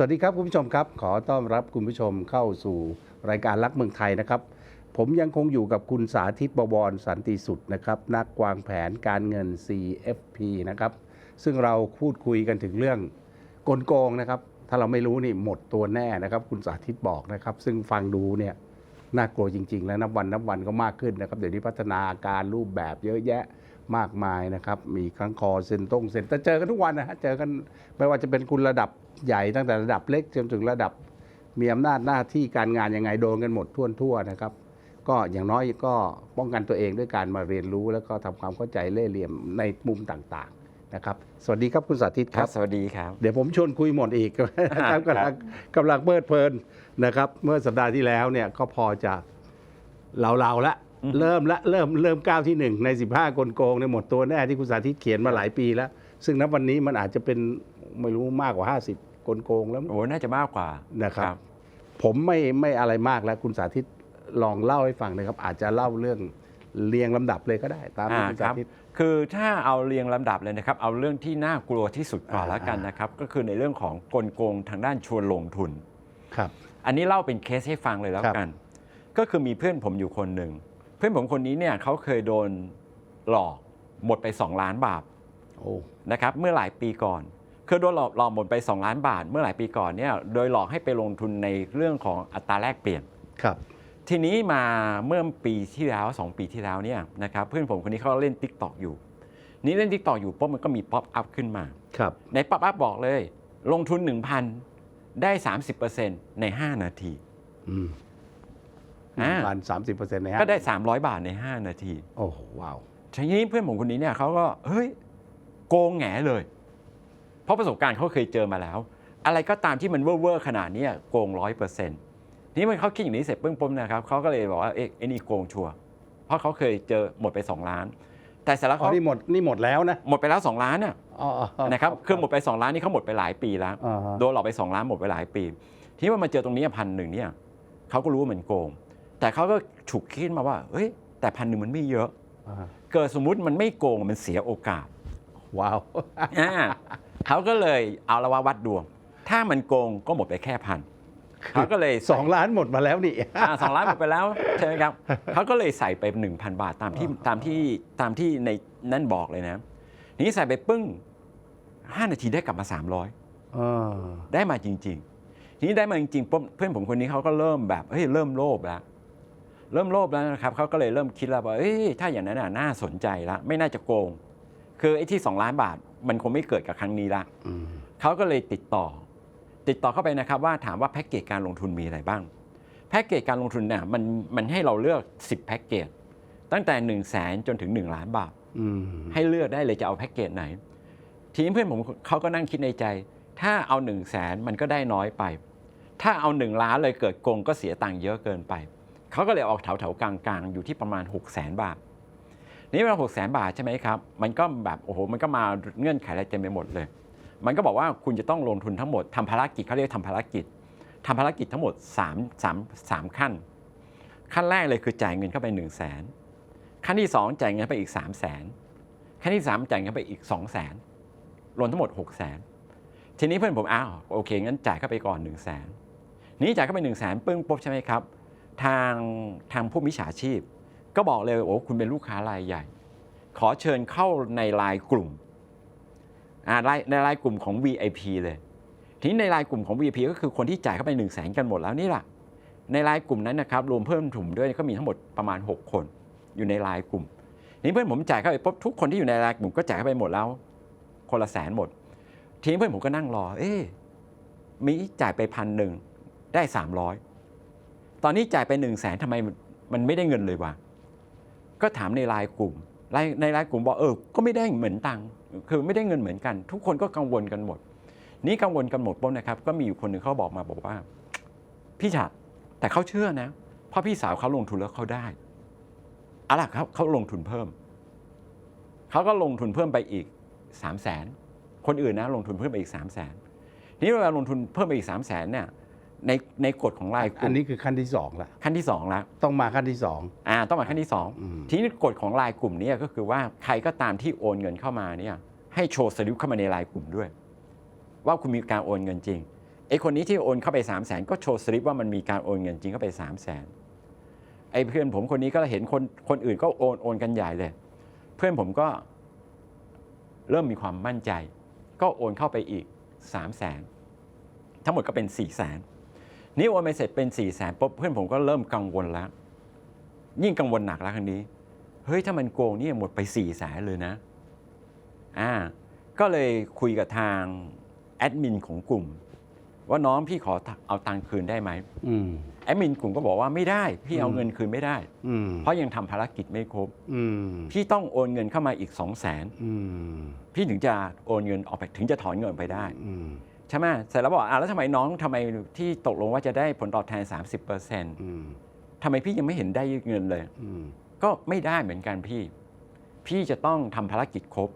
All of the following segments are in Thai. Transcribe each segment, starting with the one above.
สวัสดีครับคุณผู้ชมครับ ขอต้อนรับคุณผู้ชมเข้าสู่รายการรักเมืองไทยนะครับ ผมยังคงอยู่กับคุณสาธิตบวรสันติสุดนะครับนักวางแผนการเงิน CFP นะครับซึ่งเราพูดคุยกันถึงเรื่องกลโกงนะครับถ้าเราไม่รู้นี่หมดตัวแน่นะครับ คุณสาธิตบอกนะครับ ซึ่งฟังดูเนี่ยน่ากลัวจริง ๆ แล้วนับวันนับวันก็มากขึ้นนะครับ เดี๋ยวนี้พัฒนาการรูปแบบเยอะแยะมากมายนะครับ มีครั้งคอเซนต้งเซ็นแต่เจอกันทุกวันนะฮะเจอกันไม่ว่าจะเป็นคุณระดับ ใหญ่ตั้งแต่ระดับเล็กจนถึงระดับมีอำนาจหน้าที่การงานยังไงโดนกันหมดทั่วทั่วๆนะครับ ก็อย่างน้อยก็ป้องกันตัวเองด้วยการมาเรียนรู้ แล้วก็ทำความเข้าใจเล่ห์เหลี่ยมในมุมต่างๆนะครับ สวัสดีครับคุณสาธิตคครัรับบสวัสดีครับ เดี๋ยวผมชวนคุยหมดอีกครับกำลังกำลังเพลิดเพลินนะครับ เมื่อสัปดาห์ที่แล้วเนี่ยก็พอจะเราเราๆละเริ่มละเริ่มเริ่มก้าวที่หนึ่งใน15กลโกงเนี่ยหมดตัวแน่ที่คุณสาธิตเขียนมาหลายปีแล้ว ซึ่งนับวันนี้มันอาจจะเป็นไม่รู้มากกว่า 50 กลโกงแล้วโอ้น่าจะมากกว่านะครับ ผมไม่ไม่อะไรมากแล้ว คุณสาธิตลองเล่าให้ฟังนะครับ อาจจะเล่าเรื่องเรียงลำดับเลยก็ได้ตามที่อ่าคุณคสารับธิตคือถ้าเอาเรียงลำดับเลยนะครับ เอาเรื่องที่น่ากลัวที่สุดก่อนอ่าแล้วกันนะครับ ก็คือในเรื่องของกลโกงทางด้านชวนลงทุนครับ อันนี้เล่าเป็นเคสให้ฟังเลยแล้วครับกัน ก็คือมีเพื่อนผมอยู่คนหนึ่งเพื่อนผมคนนี้เนี่ยเขาเคยโดนหลอกหมดไป 2 ล้านบาทโอ้นะครับ เมื่อหลายปีก่อนเคยโดนหลอกหลอกหมดไป 2 ล้านบาทเมื่อหลายปีก่อนเนี่ยโดยหลอกให้ไปลงทุนในเรื่องของอัตราแลกเปลี่ยน ครับ ทีนี้มาเมื่อปีที่แล้ว 2 ปีที่แล้วเนี่ยนะครับเพื่อนผมคนนี้เขาเล่น t ิ k t o k อยู่ นี่เล่น t ิ k t o k อยู่ปุ๊บมันก็มีป๊อปอัพขึ้นมา ครับ ในป๊อปอัพบอกเลย ลงทุน 1,000 ได้ 30%ใน 5 นาทีอืมอ่าประมาณสามสิบเปอร์เซ็นต์ในห้าก็ได้ 300 บาทใน 5 นาที โอ้โหว้าว ทีนี้เพื่อนผมคนนี้เนี่ยเขาก็เฮ้ยโกงแหงเลย เพราะประสบการณ์เขาเคยเจอมาแล้ว อะไรก็ตามที่มันเวอร์ๆขนาดเนี้ยโกงร้อยเปอร์เซ็นต์ทีนี้มันเขาคิดอย่างนี้เสร็จปึ้งปุ๊บนะครับเขาก็เลยบอกว่าเอ๊ะไอ้นี่โกงชัวร์เพราะเขาเคยเจอหมดไป 2 ล้าน แต่เสร็จแล้วอ๋อเขานี่หมดนี่หมดแล้วนะหมดไปแล้ว 2 ล้านน่ะอ๋ออ๋อนะครับคือหมดไป 2 ล้านนี่เขาหมดไปหลายปีแล้วอ่าฮะโดนหลอกไป 2 ล้านหมดไปหลายปี ทีนี้ว่ามาเจอตรงนี้พันหนึ่งเนี่ยเขาก็รู้ว่ามันโกง แต่เขาก็ฉุกคิดมาว่าเฮ้ยแต่พันหนึ่งมันไม่เยอะอ่าเกิดสมมุติมันไม่โกงมันเสียโอกาส ว้าวอ่าเขาก็เลยเอาละว่าวัดดวง ถ้ามันโกงก็หมดไปแค่พันเขาก็เลยสองล้านหมดมาแล้วนี่อ่าสองล้านหมดไปแล้วใช่ไหมครับเขาก็เลยใส่ไป 1,000 บาทตามที่ตามที่ตามที่ในนั่นบอกเลยนะทีนี้ใส่ไปปึ้ง5นาทีได้กลับมา 300อ่าได้มาจริง ๆ ทีนี้ได้มาจริงๆปุ๊บเพื่อนผมคนนี้เขาก็เริ่มแบบเฮ้ยเริ่มโลภแล้วเริ่มโลภแล้วนะครับเขาก็เลยเริ่มคิดแล้วว่าเอ้ยถ้าอย่างนั้นน่ะน่าสนใจละไม่น่าจะโกง คือไอ้ที่2ล้านบาทมันคงไม่เกิดกับครั้งนี้ละอืมเขาก็เลยติดต่อ ติดต่อเข้าไปนะครับว่าถามว่าแพ็กเกจการลงทุนมีอะไรบ้าง แพ็กเกจการลงทุนเนี่ยมันมันให้เราเลือก 10แพ็กเกจตั้งแต่ 1 0 0 0 0แสนจนถึง 1 ล้านบาทอืมให้เลือกได้เลยจะเอาแพ็กเกจไหน ทีนี้เพื่อนผมเขาก็นั่งคิดในใจ ถ้าเอา1นึ่งแสนมันก็ได้น้อยไป ถ้าเอา 1 ล้านเลยเกิดโกงก็เสียตังค์เยอะเกินไป เขาก็เลยออกแถวแถวๆกลางๆ อยู่ที่ประมาณ 6 0 0แสนบาท นี่เวลาหกแสนบาทใช่ไหมครับ มันก็แบบโอ้โห มันก็มาเงื่อนไขอะไรเต็มไปหมดเลย มันก็บอกว่าคุณจะต้องลงทุนทั้งหมดทำภารกิจเขาเรียกทำภารกิจทำภารกิจทั้งหมด3 3 3ขั้น ขั้นแรกเลยคือจ่ายเงินเข้าไป1นึ่งแสนขั้นที่ 2 จ่ายเงินไปอีก 3 0 0แสนขั้นที่ 3 จ่ายเงินไปอีก 2 0 0แสนรวมทั้งหมด 6 0แสนทีนี้เพื่อนผมอ้าวโอเค งั้นจ่ายเข้าไปก่อน1นึ่งแสนนี้จ่ายเข้าไป1นึ่งแสนปึ้งปุ๊บใช่ไหมครับ ทางทางผู้มิจฉาชีพ ก็บอกเลยโอ้คุณเป็นลูกค้ารายใหญ่ ขอเชิญเข้าในไลน์กลุ่มในไลน์กลุ่มของ VIP เลย ทีนี้ในไลน์กลุ่มของ VIP ก็คือคนที่จ่ายเข้าไป1นึ่งแสนกันหมดแล้วนี่แหละในไลน์กลุ่มนั้นนะครับรวมเพิ่มถุ่มด้วยก็มีทั้งหมดประมาณ 6 คนอยู่ในไลน์กลุ่มทีนี้เพื่อนผมจ่ายเข้าไปปุ๊บทุกคนที่อยู่ในไลน์กลุ่มก็จ่ายเข้าไปหมดแล้ว คนละแสนหมด ทีนี้เพื่อนผมก็นั่งรอ เอ๊มีจ่ายไปพันหนึ่งได้ 300 ตอนนี้จ่ายไป1นึ่งแสนทำไมมันมันไม่ได้เงินเลยวะ ก็ถามในไลน์กลุ่มในไลน์กลุ่มบอกเออก็ไม่ได้เหมือนตังคือไม่ได้เงินเหมือนกัน ทุกคนก็กังวลกันหมด นี่กังวลกันหมดปุ๊บนะครับ ก็มีอยู่คนหนึ่งเขาบอกมาบอกว่า พี่ฉัดแต่เขาเชื่อนะเพราะพี่สาวเขาลงทุนแล้วเขาได้อาล่ะครับเขาลงทุนเพิ่มเขาก็ลงทุนเพิ่มไปอีก3 0 0แสนคนอื่นนะลงทุนเพิ่มไปอีก3 0 0แสนนี่เวลาลงทุนเพิ่มไปอีก3 0 0แสนเนี่ย ในในกฎของไลน์กอัลุ่นมนี้คือขั้นที่สองละขั้นที่สองแล้วต้องมาขั้นที่สองอ่าต้องมาขั้นที่อืม2ทีนี้กฎของไลน์กลุ่มเนี้ก็คือว่าใครก็ตามที่โอนเงินเข้ามาเนี่ยให้โชว์สลิปเข้ามาในไลน์กลุ่มด้วย ว่าคุณมีการโอนเงินจริงไอ้คนนี้ที่โอนเข้าไป3 0 0แสนก็โชว์สลิปว่ามันมีการโอนเงินจริงเข้าไป3 0 0แสนไอ้เพื่อนผมคนนี้ก็เห็นคนคนอื่นก็โอนโอนกันใหญ่เลย เพื่อนผมก็เริ่มมีความมั่นใจ ก็โอนเข้าไปอีก3 0 0แสนทั้งหมดก็เป็น4 0 0แสน นี่โอนไปเสร็จเป็น4 0 0แสนปุ๊บเพื่อนผมก็เริ่มกังวลแล้ว ยิ่งกังวลหนักแล้วครั้งนี้ เฮ้ยถ้ามันโกงนี่หมดไป4ี่แสนเลยนะอ่าก็เลยคุยกับทางแอดมินของกลุ่ม ว่าน้องพี่ขอเอาตังค์คืนได้ไหมอืม แอดมินกลุ่มก็บอกว่าไม่ได้ พี่เอาอืม เงินคืนไม่ได้ อืมเพราะยังทำภารกิจไม่ครบ อืมพี่ต้องโอนเงินเข้ามาอีก 2 0 0 0 0นอืมพี่ถึงจะโอนเงินออกไปถึงจะถอนเงินไปได้ อืม ใช่ไหมเสร็จแล้วบอกอะแล้วทำไมน้องทำไมที่ตกลงว่าจะได้ผลตอบแทน 30%เอืมทำไมพี่ยังไม่เห็นได้เงินเลย อืมก็ไม่ได้เหมือนกันพี่ พี่จะต้องทำภารกิจครบ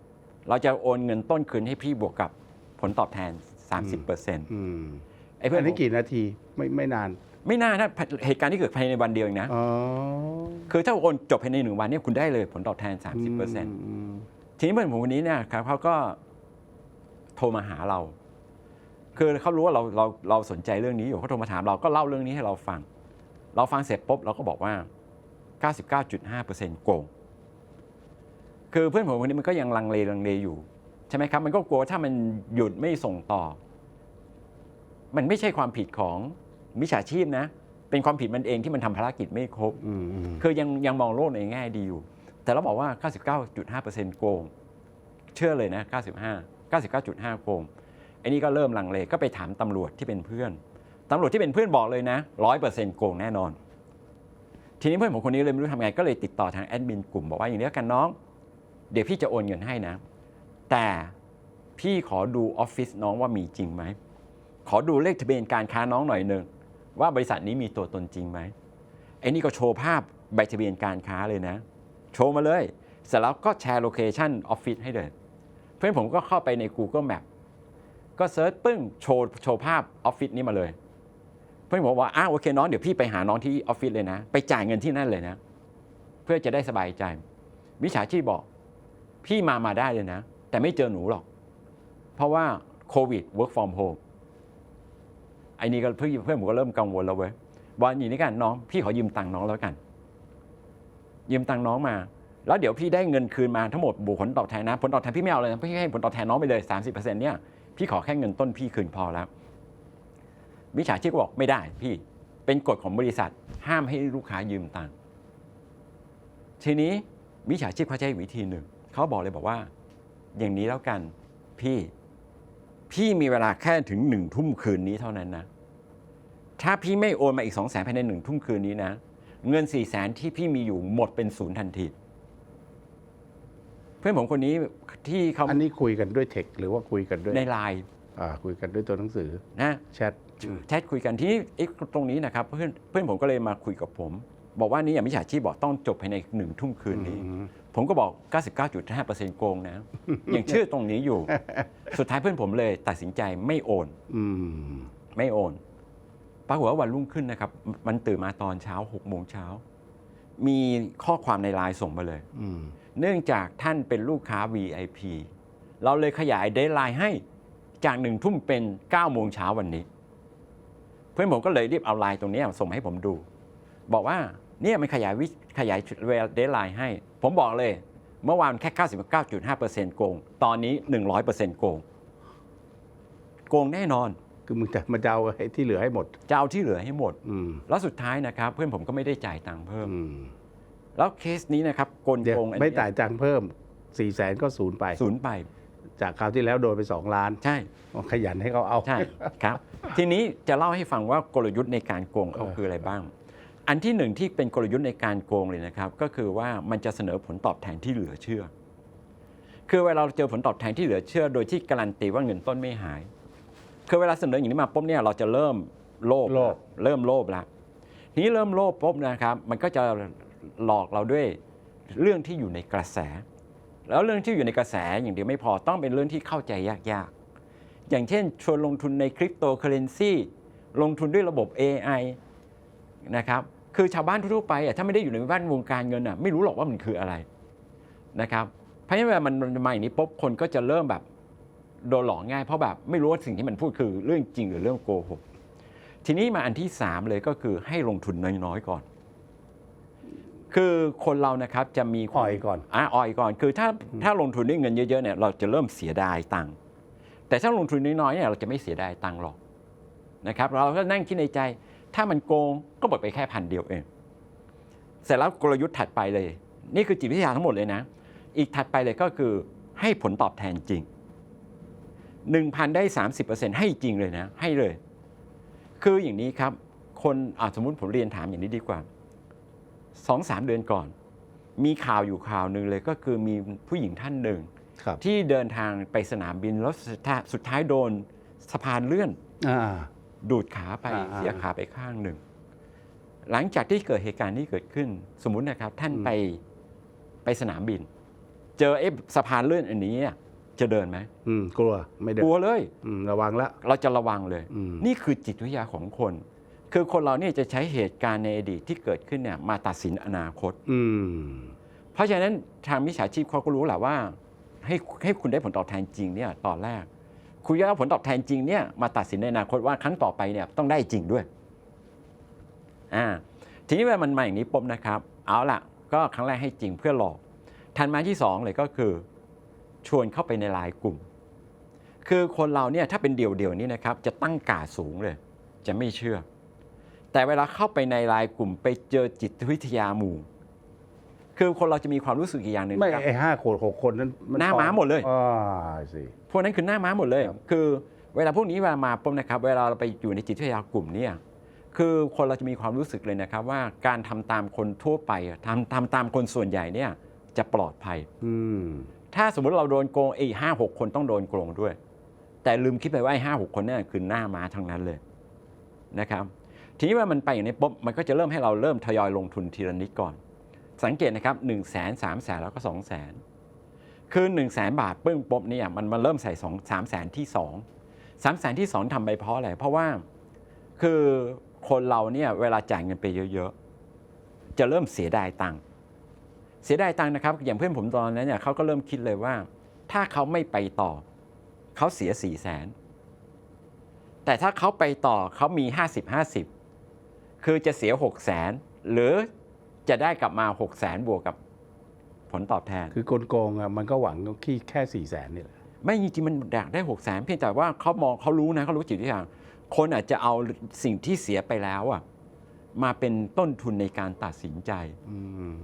เราจะโอนเงินต้นคืนให้พี่บวกกับผลตอบแทน 30%เอืมไอ้เพื่อนอันนี้กี่นาทีไม่ไม่นานไม่น่าถ้าเหตุการณ์ที่เกิดภายในวันเดียวเองนะ อ๋อคือถ้าโอนจบภายในหนึ่งวันเนี่ยคุณได้เลยผลตอบแทน 30%อืมทีนี้เพื่อนผมคนนี้เนี่ยครับเขาก็โทรมาหาเรา คือเขารู้ว่าเราเราเราสนใจเรื่องนี้อยู่เขาโทรมาถามเราก็เล่าเรื่องนี้ให้เราฟัง เราฟังเสร็จปุ๊บเราก็บอกว่า 99.5%โกง คือเพื่อนผมคนนี้มันก็ยังลังเลลังเลอยู่ ใช่ไหมครับ มันก็กลัวถ้ามันหยุดไม่ส่งต่อ มันไม่ใช่ความผิดของมิจฉาชีพนะ เป็นความผิดมันเองที่มันทำภารกิจไม่ครบอืมอืมคือยังยังมองโลกในแง่ดีอยู่ แต่เราบอกว่า 99.5%โกง เชื่อเลยนะ 95 99.5 โกง ไอ้นี่ก็เริ่มลังเลก็ไปถามตำรวจที่เป็นเพื่อนตำรวจที่เป็นเพื่อนบอกเลยนะ100%โกงแน่นอน ทีนี้เพื่อนผมคนนี้เลยไม่รู้ทำไงก็เลยติดต่อทางแอดมินกลุ่มบอกว่าอย่างนี้แล้วกันน้อง เดี๋ยวพี่จะโอนเงินให้นะ แต่พี่ขอดูออฟฟิศน้องว่ามีจริงไหมขอดูเลขทะเบียนการค้าน้องหน่อยหนึ่งว่าบริษัทนี้มีตัวตนจริงไหมไอ้นี่ก็โชว์ภาพใบทะเบียนการค้าเลยนะ โชว์มาเลย เสร็จแล้วก็แชร์โลเคชันออฟฟิศให้เลย เพื่อนผมก็เข้าไปใน Google Map ก็เซิร์ชปึ้งโชว์โชว์ภาพออฟฟิศนี้มาเลยเพื่อนผมบอกว่าอ้าวโอเคน้องเดี๋ยวพี่ไปหาน้องที่ออฟฟิศเลยนะ ไปจ่ายเงินที่นั่นเลยนะ เพื่อจะได้สบายใจวิชาชีพบอก พี่มามาได้เลยนะ แต่ไม่เจอหนูหรอก เพราะว่าโควิด work from home ไอ้นี่ก็เพื่อนเพื่อนผมก็เริ่มกังวลแล้วเว้ยวันอย่างนี้กันน้องพี่ขอยืมตังค์น้องแล้วกัน ยืมตังค์น้องมา แล้วเดี๋ยวพี่ได้เงินคืนมาทั้งหมดบวกผลตอบแทนนะ ผลตอบแทนพี่ไม่เอาเลยนะพี่ให้ผลตอบแทนน้องไปเลย 30%เนี่ย พี่ขอแค่เงินต้นพี่คืนพอแล้วมิจฉาชีพก็บอกไม่ได้พี่เป็นกฎของบริษัทห้ามให้ลูกค้ายืมตังค์ทีนี้มิจฉาชีพเขาใช้วิธีหนึ่งเขาบอกเลยบอกว่า อย่างนี้แล้วกันพี่พี่มีเวลาแค่ถึงหนึ่งทุ่มคืนนี้เท่านั้นนะ ถ้าพี่ไม่โอนมาอีกสองแสนภายในหนึ่งทุ่มคืนนี้นะ เงินสี่แสนที่พี่มีอยู่หมดเป็นศูนย์ทันที เพื่อนผมคนนี้ที่เขาอันนี้คุยกันด้วยเทคหรือว่าคุยกันด้วยในไลน์อ่าคุยกันด้วยตัวหนังสือนะแชทแชทคุยกันที่นี่ไอ้ตรงนี้นะครับเพื่อนเพื่อนผมก็เลยมาคุยกับผม บอกว่านี่อย่างมิจฉาชีพบอกต้องจบภายในหนึ่งทุ่มคืนนี้อืมผมก็บอก 99.5%โกงนะอย่างชื่อตรงนี้อยู่ สุดท้ายเพื่อนผมเลยตัดสินใจไม่โอนอืมไม่โอนปรากฏว่าวันรุ่งขึ้นนะครับ มันตื่นมาตอนเช้า6โมงเช้ามีข้อความในไลน์ส่งมาเลยอืม เนื่องจากท่านเป็นลูกค้า VIP เราเลยขยายเดทไลน์ให้จากหนึ่งทุ่มเป็น9โมงเช้าวันนี้ เพื่อนผมก็เลยรีบเอาไลน์ตรงนี้ส่งมาให้ผมดู บอกว่าเนี่ยมันขยายวิขยายเวลเดทไลน์ให้ ผมบอกเลย เมื่อวานแค่ 99.5%โกง ตอนนี้ 100%โกง โกงแน่นอน คือมึงจะมาเจ้าไอ้ที่เหลือให้หมด จะเอาที่เหลือให้หมดอืมแล้วสุดท้ายนะครับ เพื่อนผมก็ไม่ได้จ่ายตังค์เพิ่มอืม แล้วเคสนี้นะครับกลเดี๋ยวโกงอันไม่เนี้จ่ายจังค์เพิ่มสี่แสนก็ศูนย์ไป ศูนย์ไป จากคราวที่แล้วโดนไปสองล้านใช่ขยันให้เขาเอา ใช่ครับ ทีนี้จะเล่าให้ฟังว่ากลยุทธ์ในการโกงเขาเออ คืออะไรบ้าง อันที่หนึ่งที่เป็นกลยุทธ์ในการโกงเลยนะครับ ก็คือว่ามันจะเสนอผลตอบแทนที่เหลือเชื่อ คือเวลาเราเจอผลตอบแทนที่เหลือเชื่อ โดยที่การันตีว่าเงินต้นไม่หาย คือเวลาเสนออย่างนี้มาปุ๊บเนี่ยเราจะเริ่มโลภโลภ เริ่มโลภแล้วทีนี้เริ่มโลภปุ๊บนะครับ มันก็จะ หลอกเราด้วยเรื่องที่อยู่ในกระแส แล้วเรื่องที่อยู่ในกระแสอย่างเดียวไม่พอต้องเป็นเรื่องที่เข้าใจยากๆ อย่างเช่น ชวนลงทุนในคริปโตเคอเรนซีลงทุนด้วยระบบ AI นะครับคือชาวบ้านทั่วไปอะถ้าไม่ได้อยู่ในแวดวงการเงินอะไม่รู้หรอกว่ามันคืออะไรนะครับเพราะฉะนั้นเวลามันมาอย่างนี้ปุ๊บคนก็จะเริ่มแบบโดนหลอกง่ายเพราะแบบไม่รู้ว่าสิ่งที่มันพูดคือเรื่องจริงหรือเรื่องโกหกทีนี้มาอันที่สามเลยก็คือให้ลงทุนน้อยๆก่อน คือคนเรานะครับจะมีความอ่อยก่อน อะอ่อยก่อน คือถ้าถ้าลงทุนด้วยเงินเยอะๆเนี่ยเราจะเริ่มเสียดายตังค์แต่ถ้าลงทุนน้อยๆเนี่ยเราจะไม่เสียดายตังค์หรอกนะครับ เราก็นั่งคิดในใจ ถ้ามันโกงก็หมดไปแค่พันเดียวเอง เสร็จแล้วกลยุทธ์ถัดไปเลย นี่คือจิตวิทยาทั้งหมดเลยนะ อีกถัดไปเลยก็คือให้ผลตอบแทนจริง 1,000 ได้ 30%ให้จริงเลยนะ ให้เลย คืออย่างนี้ครับ คนอะสมมุติผมเรียนถามอย่างนี้ดีกว่า สองสามเดือนก่อน มีข่าวอยู่ข่าวหนึ่งเลยก็คือมีผู้หญิงท่านหนึ่ง ครับที่เดินทางไปสนามบินแล้วสุดท้ายสุดท้ายโดนสะพานเลื่อน อ่า ดูดขาไปอ่าเสียขาไปข้างหนึ่ง หลังจากที่เกิดเหตุการณ์นี้เกิดขึ้น สมมุตินะครับ ท่านไปไปสนามบิน เจอไอ้สะพานเลื่อนอันนี้อะจะเดินไหมอืมกลัวไม่เดิกนลัวเลย อืมระวังละเราจะระวังเลย อืมนี่คือจิตวิทยาของคน คือคนเราเนี่ยจะใช้เหตุการณ์ในอดีตที่เกิดขึ้นเนี่ยมาตัดสินอนาคต อืม เพราะฉะนั้นทางมิจฉาชีพเขาก็รู้แหละว่า ให้ให้คุณได้ผลตอบแทนจริงเนี่ยตอนแรก คุณจะเอาผลตอบแทนจริงเนี่ยมาตัดสินในอนาคตว่าครั้งต่อไปเนี่ยต้องได้จริงด้วยอ่าทีนี้เวลามันมาอย่างนี้ปุ๊บนะครับ เอาล่ะ ก็ครั้งแรกให้จริงเพื่อหลอกทันมาที่สองเลยก็คือ ชวนเข้าไปในไลน์กลุ่ม คือคนเราเนี่ยถ้าเป็นเดี่ยวๆนี่นะครับ จะตั้งกาดสูงเลย จะไม่เชื่อ แต่เวลาเข้าไปในไลน์กลุ่มไปเจอจิตวิทยาหมู่ คือคนเราจะมีความรู้สึกอีกอย่างหนึ่งไม่ครับไอ้ห้าคนหกคนนั้นหน้าม้าหมดเลยอ่าสิพวกนั้นคือหน้าม้าหมดเลยครับคือเวลาพวกนี้เวลามาปุ๊บนะครับ เวลาเราไปอยู่ในจิตวิทยากลุ่มเนี่ยคือคนเราจะมีความรู้สึกเลยนะครับ ว่าการทำตามคนทั่วไปอะทำทำตามคนส่วนใหญ่เนี่ยจะปลอดภัยอืมถ้าสมมติเราโดนโกงไอ้ห้าหกคนต้องโดนโกงด้วย แต่ลืมคิดไปว่าไอ้ห้าหกคนเนี่ยคือหน้าม้าทั้งนั้นเลยนะครับ ทีนี้ว่ามันไปอย่างนี้ปุ๊บมันก็จะเริ่มให้เราเริ่มทยอยลงทุนทีละนิดก่อน สังเกตนะครับ1นึ่งแสนสามแสนแล้วก็2องแสนคือ1นึ่งแสนบาทปึ้งปุ๊บเนี่ยมันมันเริ่มใส่สองสามแสนที่2องสามแสนที่สองทำไปเพราะอะไรเพราะว่าคือคนเราเนี่ยเวลาจ่ายเงินไปเยอะๆ จะเริ่มเสียดายตังค์เสียดายตังค์นะครับ อย่างเพื่อนผมตอนนั้นเนี่ยเขาก็เริ่มคิดเลยว่า ถ้าเขาไม่ไปต่อ เขาเสียสี่แสนแต่ถ้าเขาไปต่อเขามี50 50 คือจะเสีย6 0แสนหรือจะได้กลับมา 6 0แสนบวกกับผลตอบแทน คือคนโกงอะมันก็หวังที่แค่สี่แสนนี่แหละไม่จริงๆมันอยากได้6 0แสนเพียงแต่ว่าเขามองเขารู้นะเขารู้จิตวิทยาคนอาจจะเอาสิ่งที่เสียไปแล้วอะมาเป็นต้นทุนในการตัดสินใจ อืม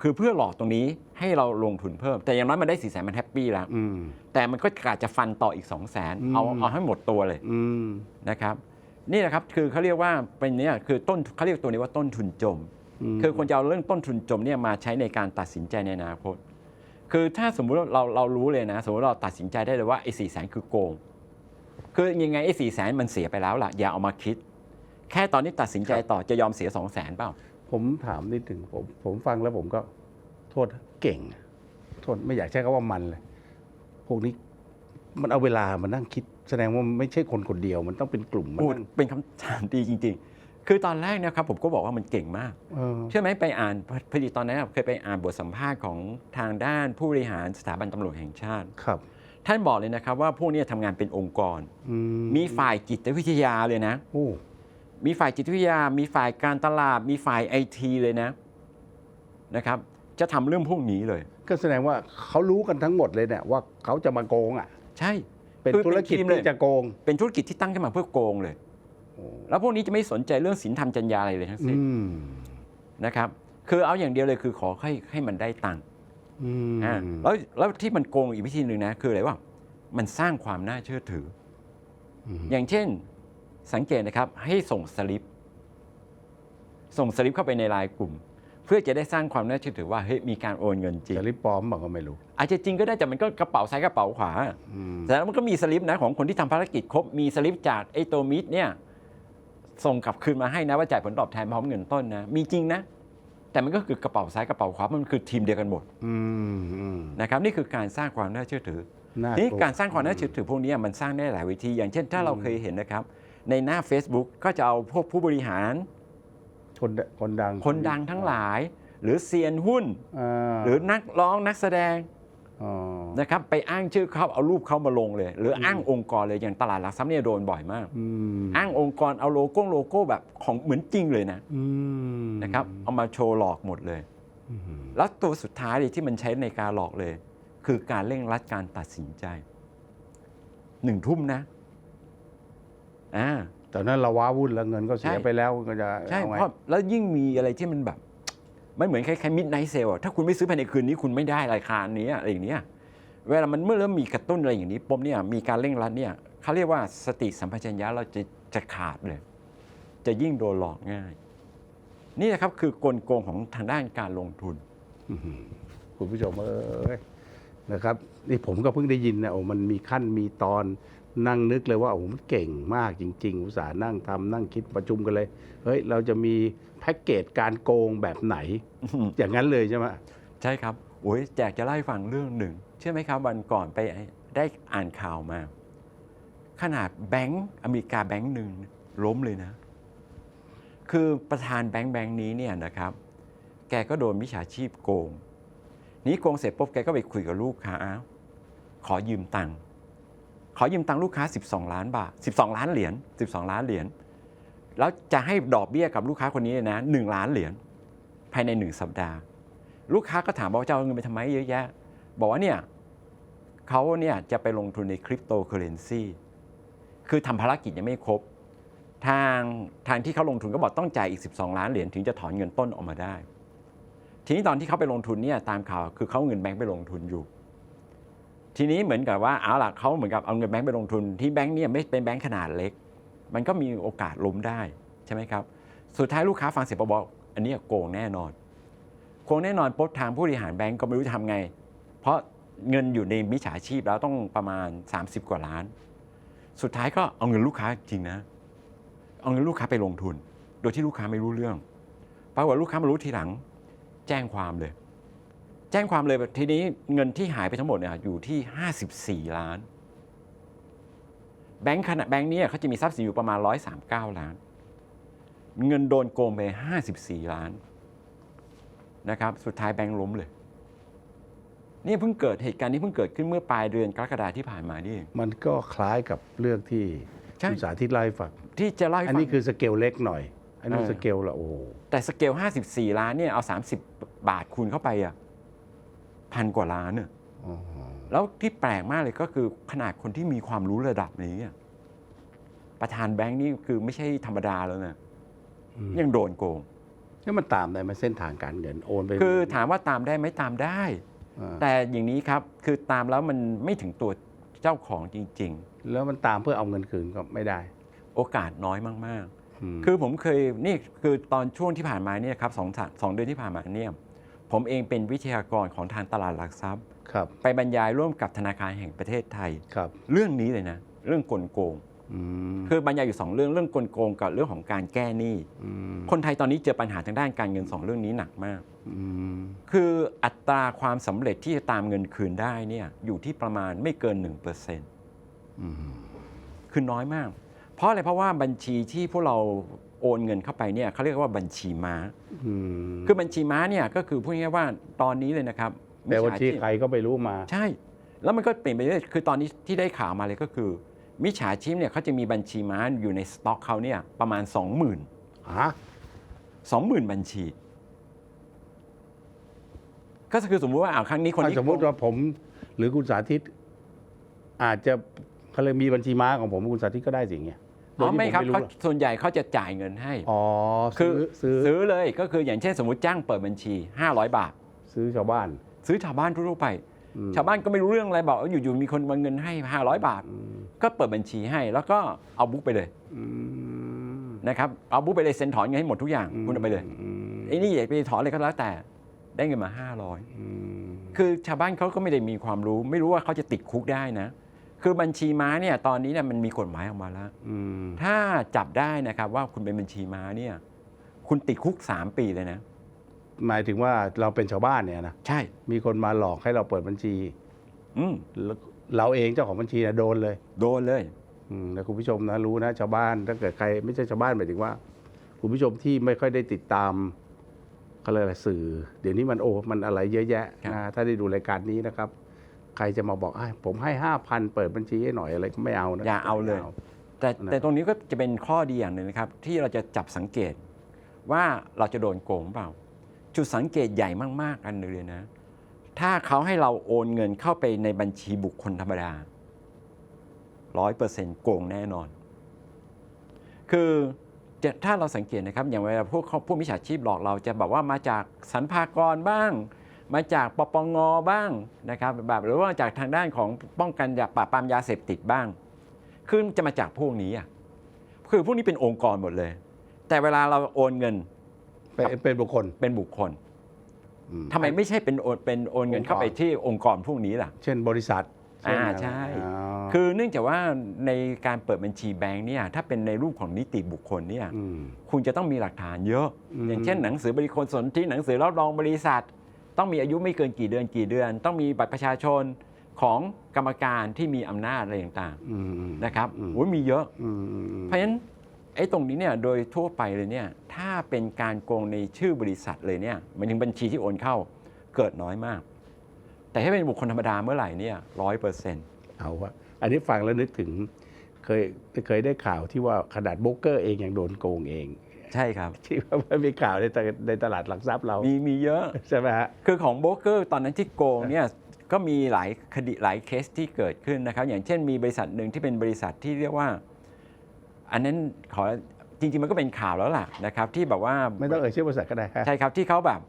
คือเพื่อหลอกตรงนี้ให้เราลงทุนเพิ่ม แต่อย่างน้อยมันได้สี่แสนมันแฮปปี้แล้ว อืม แต่มันก็กาจะฟันต่ออีก2 0 0แสนเอาอืมเอาให้หมดตัวเลยอืม นะครับ นี่แหละครับคือเขาเรียกว่าเป็นเนี่ยคือต้นเขาเรียกตัวนี้ว่าต้นทุนจมมคือคนจะเอาเรื่องต้นทุนจมเนี่ยมาใช้ในการตัดสินใจในอนาคต คือถ้าสมมุติว่าเราเรารู้เลยนะ สมมติเราตัดสินใจได้เลยว่าไอ้สี่แสนคือโกง คือยังไงไอ้สี่แสนมันเสียไปแล้วล่ะ อย่าเอามาคิด แค่ตอนนี้ตัดสินใจต่อจะยอมเสียสองแสนเปล่า ผมถามนิดถึงผมผมฟังแล้วผมก็โทษเก่ง โทษไม่อยากใช้คำว่ามันเลยพวกนี้มันเอาเวลามานั่งคิด แสดงว่ามันไม่ใช่คนคนเดียว มันต้องเป็นกลุ่มมันพูดนั่งเป็นคำถามดีจริง ๆ คือตอนแรกเนะครับผมก็บอกว่ามันเก่งมาก เออเชื่อไหมไปอ่านพอดีตอนนั้นเคยไปอ่านบทสัมภาษณ์ของทางด้านผู้บริหารสถาบันตำรวจแห่งชาติ ครับท่านบอกเลยนะครับว่าพวกเนี้ทำงานเป็นองค์กร อืมีฝ่ายจิตวิทยาเลยนะ โอ้มีฝ่ายจิตวิทยา มีฝ่ายการตลาด มีฝ่ายไอทีเลยนะนะครับ จะทำเรื่องพวกนี้เลย ก็แสดงว่าเขารู้กันทั้งหมดเลยเนี่ยว่าเขาจะมาโกงอะ ใช่ เป็นคือธุรกิจเป็นทีมเลย ที่จะโกง เป็นธุรกิจที่ตั้งขึ้นมาเพื่อโกงเลยโอ้แล้วพวกนี้จะไม่สนใจเรื่องศีลธรรมจัญญาอะไรเลยทั้งอืสิ้นมนะครับ คือเอาอย่างเดียวเลยคือขอให้ให้มันได้ตังค์อืมอ่าแล้วแล้วที่มันโกงอีกวิธีหนึ่งนะคืออะไรว่ามันสร้างความน่าเชื่อถือ มอย่างเช่นสังเกตนะครับให้ส่งสลิป ส่งสลิปเข้าไปในไลน์กลุ่ม เพื่อจะได้สร้างความน่าเชื่อถือว่าเฮ้ยมีการโอนเงินจริงจะรีบปลอมบอกก็ไม่รู้ อาจจะจริงก็ได้แต่มันก็กระเป๋าซ้ายกระเป๋าขวา อืม แต่แล้วมันก็มีสลิปนะของคนที่ทำภารกิจครบ มีสลิปจากไอ้ตัวมิดเนี่ยส่งกลับคืนมาให้นะว่าจ่ายผลตอบแทนพร้อมเงินต้นนะ มีจริงนะ แต่มันก็คือกระเป๋าซ้ายกระเป๋าขวามันคือทีมเดียวกันหมดอืมอืมนะครับนี่คือการสร้างความน่าเชื่อถือ น่านี่กลัว การสร้างความน่าเชื่อถือพวกนี้มันสร้างได้หลายวิธี อย่างเช่นถ้าเราเคยเห็นนะครับ ในหน้า Facebook ก็จะเอาพวกผู้บริหาร คนดคนดังคนดังทั้งหลาย หรือเซียนหุ้นาหรือนักร้องนักแสดงอ๋อนะครับไปอ้างชื่อเขาเอารูปเขามาลงเลย หรืออ้างองค์กรเลยอย่างตลาดหลักทรัพย์เนี่ยโดนบ่อยมากอืมอ้างองค์กรเอาโลโก้โลโก้แบบของเหมือนจริงเลยนะอืมนะครับเอามาโชว์หลอกหมดเลยอืมแล้วตัวสุดท้ายเลยที่มันใช้ในการหลอกเลย คือการเร่งรัดการตัดสินใจหนึ่งทุ่มนะอ่า ตอนนั้นเราว้าวุ่นแล้วเงินก็เสียใช่ไปแล้วก็จะใช่อไงเพราะแล้วยิ่งมีอะไรที่มันแบบไม่เหมือนคล้ายๆมิดไนท์เซลถ้าคุณไม่ซื้อภายในคืนนี้คุณไม่ได้ราคานี้อะไรอย่างเนี้ยเวลามันเมื่อเริ่มมีกระตุ้นอะไรอย่างนี้ปุ๊บเนี่ยมีการเร่งรัดเนี่ยเขาเรียกว่าสติสัมปชัญญะเราจะจะขาดเลย จะยิ่งโดนหลอกง่าย นี่นะครับคือกลโกงของทางด้านการลงทุนอื้อหือคุณผู้ชมเอ้ยนะครับ นี่ผมก็เพิ่งได้ยินนะโอ้มันมีขั้นมีตอน นั่งนึกเลยว่าโอ้โหมันเก่งมากจริง ๆ อุตส่าห์นั่งทำนั่งคิดประชุมกันเลย เฮ้ย เราจะมีแพ็กเกจการโกงแบบไหน อย่างนั้นเลยใช่ไหมใช่ครับโอ้ยแจกจะเล่าให้ฟังเรื่องหนึ่งเชื่อไหมครับวันก่อนไปได้อ่านข่าวมา ขนาดแบงก์อเมริกาแบงก์หนึ่งล้มเลยนะ คือประธานแบงก์แบงก์นี้เนี่ยนะครับ แกก็โดนมิจฉาชีพโกง นี้โกงเสร็จปุ๊บแกก็ไปคุยกับลูกค้าอ้าวขอยืมตังค์ ขอยืมตังค์ลูกค้า 12 ล้านบาท 12 ล้านเหรียญ 12 ล้านเหรียญ แล้วจะให้ดอกเบี้ยกับลูกค้าคนนี้เนี่ยนะ1ล้านเหรียญภายในหนึ่งสัปดาห์ ลูกค้าก็ถามว่าจะเอาเงินไปทำไมเยอะแยะ บอกว่าเนี่ยเขาเนี่ยจะไปลงทุนในคริปโตเคอเรนซีคือทำภารกิจยังไม่ครบ ทางทางที่เขาลงทุนก็บอกต้องจ่ายอีก 12 ล้านเหรียญถึงจะถอนเงินต้นออกมาได้ ทีนี้ตอนที่เขาไปลงทุนเนี่ยตามข่าวคือเขาเงินแบงก์ไปลงทุนอยู่ ทีนี้เหมือนกับว่าเอาล่ะเขาเหมือนกับเอาเงินแบงก์ไปลงทุนที่แบงก์เนี่ยไม่เป็นแบงก์ขนาดเล็ก มันก็มีโอกาสล้มได้ใช่ไหมครับ สุดท้ายลูกค้าฟังเสร็จบอกอันนี้โกงแน่นอนคงแน่นอนปุ๊บทางผู้บริหารแบงก์ก็ไม่รู้จะทำไง เพราะเงินอยู่ในมิจฉาชีพแล้วต้องประมาณ 30 กว่าล้าน สุดท้ายก็เอาเงินลูกค้าจริงนะ เอาเงินลูกค้าไปลงทุน โดยที่ลูกค้าไม่รู้เรื่องปรากฏลูกค้ามารู้ทีหลัง แจ้งความเลย แจ้งความเลยทีนี้เงินที่หายไปทั้งหมดเนี่ยอยู่ที่ 54 ล้าน แบงค์ขนาดแบงค์เนี้เขาจะมีทรัพย์สินอยู่ประมาณ 139 ล้าน เงินโดนโกงไป 54 ล้านนะครับสุดท้ายแบงค์ล้มเลย นี่เพิ่งเกิดเหตุการณ์นี้เพิ่งเกิดขึ้นเมื่อปลายเดือนกรกฎาที่ผ่านมานี่เองมันก็คล้ายกับเรื่องที่ใช่คุณสาธิตไล่าให้ฟังที่จะเล่าให้อันฟันี้งคือสเกลเล็กหน่อย อันนี้เออ สเกลละโอ้โหแต่สเกล 54 ล้านเนี่ยเอา 30 บาทคูณเข้าไปอะ พันกว่าล้านเนี่ยอ๋อแล้วที่แปลกมากเลยก็คือขนาดคนที่มีความรู้ระดับนี้อะประธานแบงค์นี่คือไม่ใช่ธรรมดาแล้วนะยังโดนโกงแล้วมันตามได้ไหมเส้นทางการเงินโอนไป คือถามว่าตามได้ไหมตามได้อ่าแต่อย่างนี้ครับคือตามแล้วมันไม่ถึงตัวเจ้าของจริงแล้วมันตามเพื่อเอาเงินคืนก็ไม่ได้ๆโอกาสน้อยมากมๆคือผมเคยนี่คือตอนช่วงที่ผ่านมาเนี่ยครับสองสามสองเดือนที่ผ่านมาเนี่ย ผมเองเป็นวิทยากรของทางตลาดหลักทรัพย์ ครับ ไปบรรยายร่วมกับธนาคารแห่งประเทศไทย ครับ เรื่องนี้เลยนะ เรื่องกลโกง อืมคือบรรยายอยู่สองเรื่องเรื่องกลโกงกับเรื่องของการแก้หนี้ มคนไทยตอนนี้เจอปัญหาทางด้านการเงินสองเรื่องนี้หนักมาก อืมคืออัตราความสำเร็จที่จะตามเงินคืนได้เนี่ยอยู่ที่ประมาณไม่เกิน 1%อืมคือน้อยมาก เพราะอะไรเพราะว่าบัญชีที่พวกเรา โอนเงินเข้าไปเนี่ยเขาเรียกว่าบัญชีม้าอืมคือบัญชีม้าเนี่ยก็คือพูดง่ายๆว่าตอนนี้เลยนะครับแต่บัญชีมิจฉาพใครก็ไปรู้มา ใช่ แล้วมันก็เปลี่ยนไปเรื่อยคือตอนนี้ที่ได้ข่าวมาเลยก็คือ มิจฉาชีพเนี่ยเขาจะมีบัญชีม้าอยู่ในสต็อกเขาเนี่ยประมาณ 20,000ฮะ20,000บัญชี ก็คือสมมุติว่าอ่าครั้งนี้คนถ้านี้สมมติว่าผม หรือคุณสาธิต อาจจะเขาเลยมีบัญชีม้าของผมคุณสาธิตก็ได้สิอย่างเงี้ย โดอ๋ยอที่ไม่ครับผเขาหรอกส่วนใหญ่เขาจะจ่ายเงินให้ อ๋อคืซื้อซื้อซื้อเลยก็คืออย่างเช่นสมมติจ้างเปิดบัญชี 500 บาท ซื้อชาวบ้านซื้อชาวบ้านทั่วๆไป อืมชาวบ้านก็ไม่รู้เรื่องอะไรบอกว่าอยู่ๆมีคนมาเงินให้ 500 บาท อืมก็เปิดบัญชีให้ แล้วก็เอาบุ๊กไปเลยอืม นะครับเอาบุ๊กไปเลยเซ็นถอนเงินให้หมดทุกอย่างคุณเอาไปเลยอืมไอ้นี่อยากไปถอนอะไรก็แล้วแต่ได้เงินมา 500อืมคือชาวบ้านเขาก็ไม่ได้มีความรู้ ไม่รู้ว่าเขาจะติดคุกได้นะ คือบัญชีม้าเนี่ยตอนนี้เนี่ยมันมีกฎหมายออกมาแล้ว อืมถ้าจับได้นะครับว่าคุณเป็นบัญชีม้าเนี่ย คุณติดคุก 3 ปีเลยนะ หมายถึงว่าเราเป็นชาวบ้านเนี่ยนะใช่ มีคนมาหลอกให้เราเปิดบัญชีอืมแล้วเราเองเจ้าของบัญชีนะโดนเลยโดนเลย อืมแล้วคุณผู้ชมนะรู้นะชาวบ้านถ้าเกิดใครไม่ใช่ชาวบ้านหมายถึงว่า คุณผู้ชมที่ไม่ค่อยได้ติดตามเขาเรียกอะไรสื่อ เดี๋ยวนี้มันโอ้มันอะไรเยอะแยะครับ นะถ้าได้ดูรายการนี้นะครับ ใครจะมาบอกอ้าวผมให้ห้าพันเปิดบัญชีให้หน่อยอะไรก็ไม่เอานะอย่าเอาเลยไม่แต่นะแต่ตรงนี้ก็จะเป็นข้อดีอย่างหนึ่งนะครับ ที่เราจะจับสังเกตว่าเราจะโดนโกงเปล่า จุดสังเกตใหญ่มากๆอันหนึ่งเลยนะ ถ้าเขาให้เราโอนเงินเข้าไปในบัญชีบุคคลธรรมดาร้อยเปอร์เซ็นต์โกงแน่นอน คือจะถ้าเราสังเกตนะครับ อย่างเวลาพวกเขาผู้มิจฉาชีพหลอกเราจะแบบว่ามาจากสรรพากรบ้าง มาจากปปงบ้างนะครับแบบหรือว่าจากทางด้านของป้องกันยาปราบปรามยาเสพติดบ้างคือจะมาจากพวกนี้อะคือพวกนี้เป็นองค์กรหมดเลย แต่เวลาเราโอนเงินเป็นเป็นบุคคลเป็นบุคคลอืมทำไมไม่ใช่เป็นโอนเป็นโอนเงินเข้าไปที่องค์กรพวกนี้ล่ะ เช่นบริษัทเช่นอ่าอะไรใช่อ๋อคือเนื่องจากว่าในการเปิดบัญชีแบงค์เนี่ยถ้าเป็นในรูปของนิติบุคคลเนี่ยมคุณจะต้องมีหลักฐานเยอะอืมอย่างเช่นหนังสือบริคลสนที่หนังสือรับรองบริษัท ต้องมีอายุไม่เกินกี่เดือนกี่เดือน ต้องมีบัตรประชาชนของกรรมการที่มีอำนาจอะไรต่างอืมอืมๆนะครับอืมโอ้ยมีเยอะอืมอืมอืมเพราะฉะนั้นไอ้ตรงนี้เนี่ยโดยทั่วไปเลยเนี่ยถ้าเป็นการโกงในชื่อบริษัทเลยเนี่ยหมันถึงบัญชีที่โอนเข้าเกิดน้อยมาก แต่ถ้าเป็นบุคคลธรรมดาเมื่อไหร่เนี่ยร้อยเปอร์เซ็นต์เอาวะอันนี้ฟังแล้วนึกถึงเคยเคยได้ข่าวที่ว่าขนาดโบรกเกอร์เองยังโดนโกงเอง ใช่ครับที่ว่ามีข่าวในตลาดในตลาดหลักทรัพย์เรามีมีเยอะใช่ไหมฮะคือของโบรกเกอร์ตอนนั้นที่โกงเนี่ยก็มีหลายคดีหลายเคสที่เกิดขึ้นนะครับ อย่างเช่นมีบริษัทหนึ่งที่เป็นบริษัทที่เรียกว่า อันนั้นขอจริงๆมันก็เป็นข่าวแล้วล่ะนะครับ ที่แบบว่าไม่ต้องเอ่ยชื่อบริษัทก็ได้ฮะใช่ครับที่เขาแบบ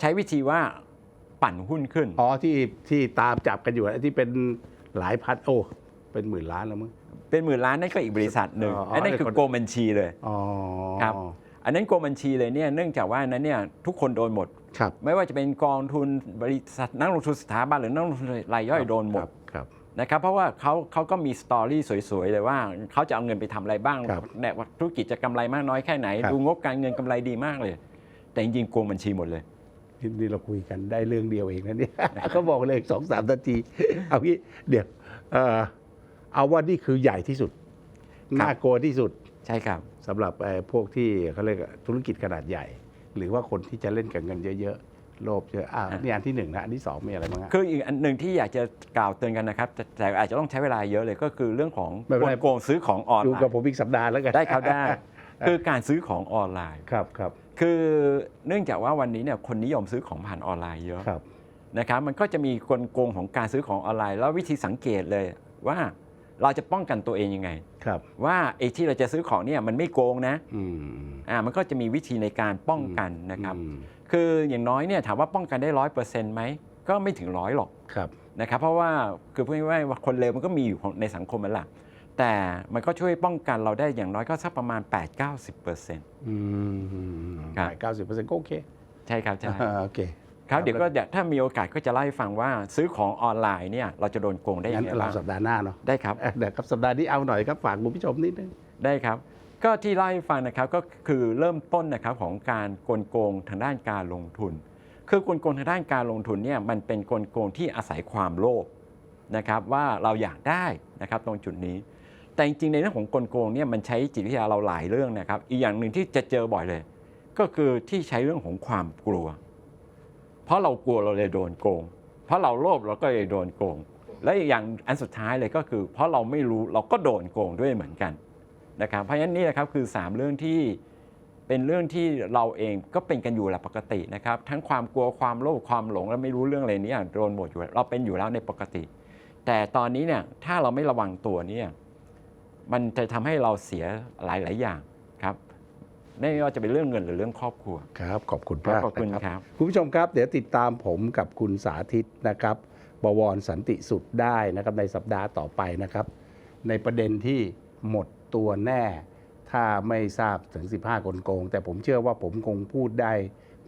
ใช้วิธีว่าปั่นหุ้นขึ้นอ๋อที่ที่ตามจับกันอยู่ที่เป็นหลายพันโอ้เป็นหมื่นล้านแล้วมั้ง เป็นหมื่นล้านนั่นก็อีกบริษัทหนึ่งอ๋ออ๋ออันนั้นคือเดี๋ยวก่อน โกงบัญชีเลย อ๋อครับ อันนั้นโกงบัญชีเลยเนี่ยเนื่องจากว่าอันนั้นเนี่ยทุกคนโดนหมด ครับไม่ว่าจะเป็นกองทุนบริษัทนักลงทุนสถาบันหรือนักลงทุนรายย่อยโดนหมด ครับ นะครับเพราะว่าเขาเขาก็มีสตอรี่สวยๆ เลยว่าเขาจะเอาเงินไปทำอะไรบ้างครับเนี่ยว่าธุรกิจจะกำไรมากน้อยแค่ไหน ครับ ดูงบการเงินกำไรดีมากเลย แต่จริงๆโกงบัญชีหมดเลย นี่นี่เราคุยกันได้เรื่องเดียวเองนะเนี่ยเขาบอกเลยสองสามนาที เอางี้เดี๋ยวเออ เอาว่านี่คือใหญ่ที่สุดครับน่ากลัวที่สุดใช่ครับสำหรับไอ้พวกที่เขาเรียกว่าธุรกิจขนาดใหญ่ หรือว่าคนที่จะเล่นกับเงินเยอะๆโลภเยอะอ่านี่อันที่หนึ่งนะ อันที่สองมีอะไรบ้างฮะคืออีกอันหนึ่งที่อยากจะกล่าวเตือนกันนะครับ แต่แต่อาจจะต้องใช้เวลาเยอะเลยก็คือเรื่องของไม่เป็นไรโกงซื้อของออนดูไลกับน์ผมอีกสัปดาห์แล้วกันได้ครับได้ คือการซื้อของออนไลน์ครับครับคือเนื่องจากว่าวันนี้เนี่ยคนนิยมซื้อของผ่านออนไลน์เยอะครับนะครับ มันก็จะมีกลโกงของการซื้อของออนไลน์ แล้ววิธีสังเกตเลยว่า เราจะป้องกันตัวเองยังไง ครับ ว่าไอ้ที่เราจะซื้อของเนี่ยมันไม่โกงนะอืมอ่ามันก็จะมีวิธีในการป้องกันนะครับ อืมคืออย่างน้อยเนี่ยถามว่าป้องกันได้ร้อยเปอร์เซ็นต์ไหมก็ไม่ถึงร้อยหรอกครับ นะครับ เพราะว่าคือพูดง่ายๆว่าคนเลวมันก็มีอยู่ในสังคมมันแหละแต่มันก็ช่วยป้องกันเราได้อย่างน้อยก็สักประมาณ 8-90%เปอร์เซ็นต์อืมครับเก้าสิบเปอร์เซ็นต์ก็โอเค ใช่ครับใช่ อ่าโอเค ครับเดี๋ยวก็เดี๋ยวถ้ามีโอกาสก็จะเล่าให้ฟังว่าซื้อของออนไลน์เนี่ยเราจะโดนโกงได้ยังั้งนไงเราบ้างสัปดาห์หน้าเนาะได้ครับ เอ่อเดี๋ยวครับสัปดาห์นี้เอาหน่อยครับฝากคุณผู้ชมนิดนึง ได้ครับ ก็ที่เล่าให้ฟังนะครับก็คือเริ่มต้นนะครับของการกลโกงทางด้านการลงทุน คือกลโกงทางด้านการลงทุนเนี่ยมันเป็นกลโกงที่อาศัยความโลภนะครับว่าเราอยากได้นะครับตรงจุดนี้ แต่จริงๆในเรื่องของกลโกงเนี่ยมันใช้จิตวิทยาเราหลายเรื่องนะครับ อีกอย่างหนึ่งที่จะเจอบ่อยเลย ก็คือที่ใช้เรื่องของความกลัว เพราะเรากลัวเราเลยโดนโกง เพราะเราโลภเราก็เลยโดนโกง และอีกอย่างอันสุดท้ายเลยก็คือ เพราะเราไม่รู้เราก็โดนโกงด้วยเหมือนกันนะครับเพราะฉะนั้นนี่นะครับคือ 3 เรื่องที่เป็นเรื่องที่เราเองก็เป็นกันอยู่แหละปกตินะครับ ทั้งความกลัวความโลภความหลงและไม่รู้เรื่องอะไรนี้โดนหมดอยู่เราเป็นอยู่แล้วในปกติ แต่ตอนนี้เนี่ยถ้าเราไม่ระวังตัวเนี่ยมันจะทำให้เราเสียหลาย ๆ อย่าง ไม่ว่าจะเป็นเรื่องเงินหรือเรื่องครอบครัว ครับ ขอบคุณครับมากขอบคุณนะครับ คุณผู้ชมครับ เดี๋ยวติดตามผมกับคุณสาธิตนะครับ บวรสันติสุดได้นะครับในสัปดาห์ต่อไปนะครับ ในประเด็นที่หมดตัวแน่ ถ้าไม่ทราบถึง 15กลโกง แต่ผมเชื่อว่าผมคงพูดได้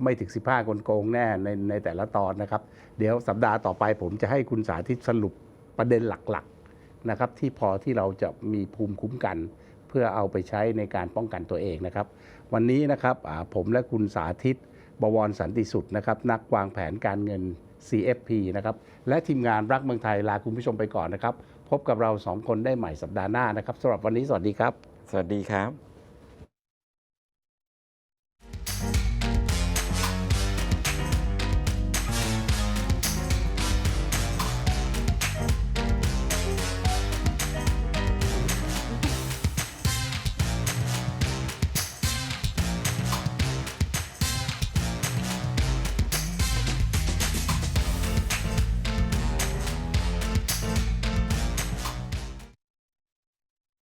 ไม่ถึง 15กลโกงแน่ในในแต่ละตอนนะครับ เดี๋ยวสัปดาห์ต่อไป ผมจะให้คุณสาธิตสรุปประเด็นหลักๆนะครับที่พอที่เราจะมีภูมิคุ้มกัน เพื่อเอาไปใช้ในการป้องกันตัวเองนะครับ วันนี้นะครับผมและคุณสาธิตบวรสันติสุขนะครับนักวางแผนการเงิน CFP นะครับและทีมงานรักเมืองไทยลาคุณผู้ชมไปก่อนนะครับ พบกับเราสองคนได้ใหม่สัปดาห์หน้านะครับสำหรับวันนี้สวัสดีครับ สวัสดีครับ